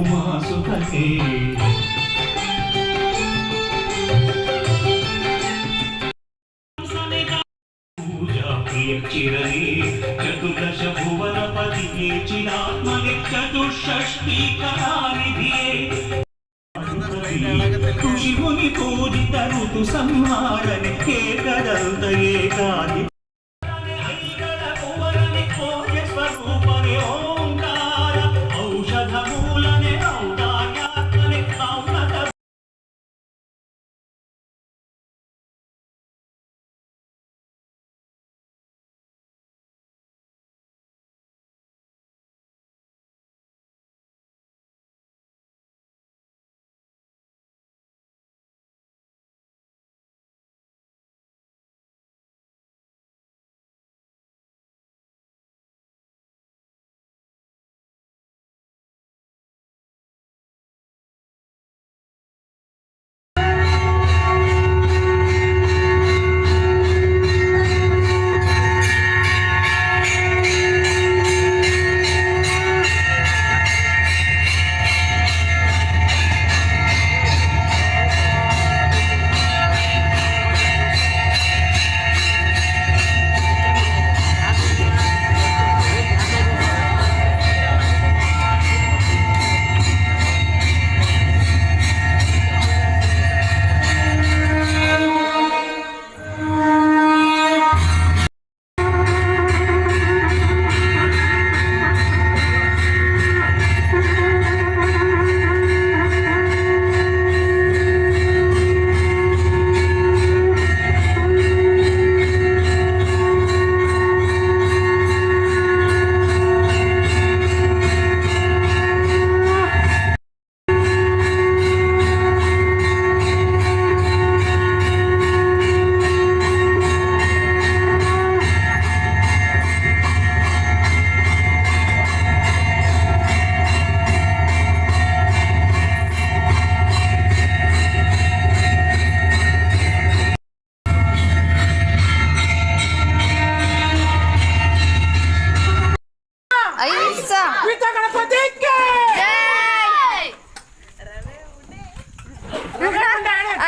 ఉమాసుపతే చిరని చతుర్దశ భువనపతి చిరాత్మని చతుషష్టి కళానిధి శివుని పూజిత ఋతు సంహారని ఏకదంత ఏకాది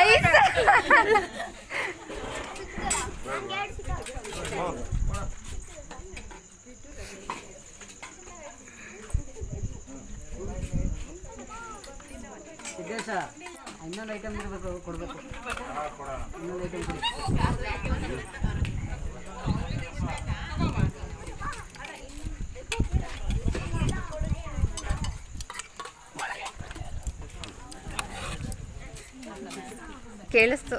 ಐಸ. ಸಿದ್ದೇಶ ಇನ್ನೊಂದು ಐಟಮ್ ಇರಬೇಕು ಕೊಡಬೇಕು. ಇನ್ನೊಂದು ಐಟಮ್ ಕೊಡಿ. ಕೇಳಿಸ್ತು.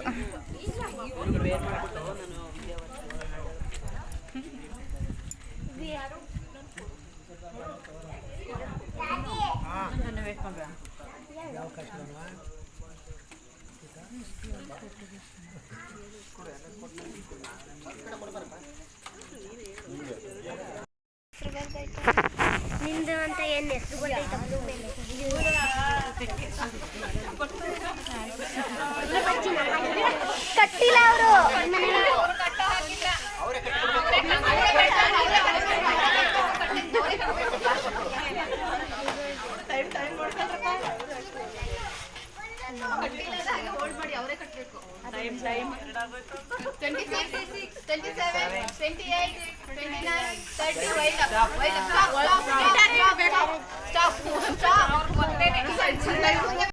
ನಿಂದು ಅಂತ ಏನು ಹೆಸರು ಗೊತ್ತೈತ ಕಟ್ಟಿಲ್ಲ ಅವರು twenty six twenty seven twenty eight twenty nine thirty wait up wait up stop stop stop stop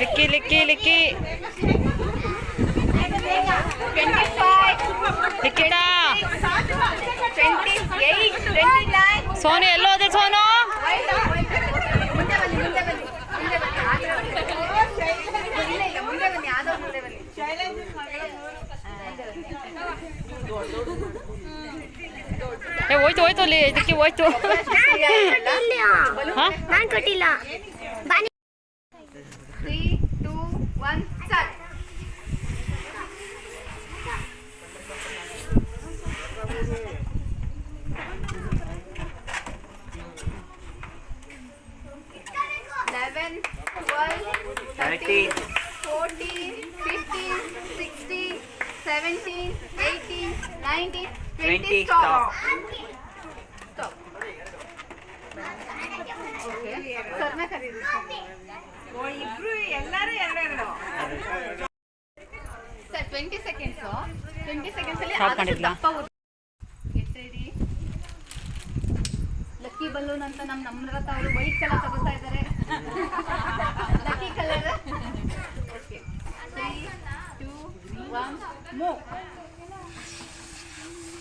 Likki Likki Likki Likhita Sonu ಎಲ್ಲೋದೆ Sonu? ಏ ಹೋಯ್ತು ಹೋಯ್ತು ಅಲ್ಲಿ ಇದಕ್ಕೆ ಹೋಯ್ತು. ಹಾ? ನಾನು ಕೊಟ್ಟಿಲ್ಲ. One start. Eleven, twelve, thirteen, fourteen, fifteen, sixteen, seventeen, eighteen, nineteen, twenty. Stop. Stop. Okay. Sir, मैं this. ಸ್ಟಾಪ್ ಎಲ್ಲರೂ ಎರಡೆರಡು. Sir twenty seconds twenty seconds ಅಲ್ಲಿ ಆದಷ್ಟು ದಪ್ಪ ಲಕ್ಕಿ ಬಲೂನ್ ಅಂತ ನಮ್ಮ ನಮ್ರತ ಅವರು ವೈಟ್ ಕಲರ್ ತಗೋತಾ ಇದ್ದಾರೆ lucky colour okay three two one move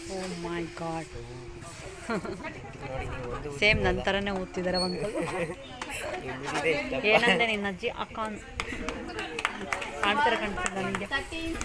oh my god same ನನ್ನ ಥರನೇ ಓದ್ತಿದ್ದಾರೆ ಒಂದು ಏನಂದೆ ನಿನ್ನ ಅಜ್ಜಿ ಅಕ್ಕ ಅನ್- ಕಾಣ್ತಾರೆ ಕಾಣಿಸ್ತಿಲ್ಲ ನನಗೆ ತರ್ಟೀನ್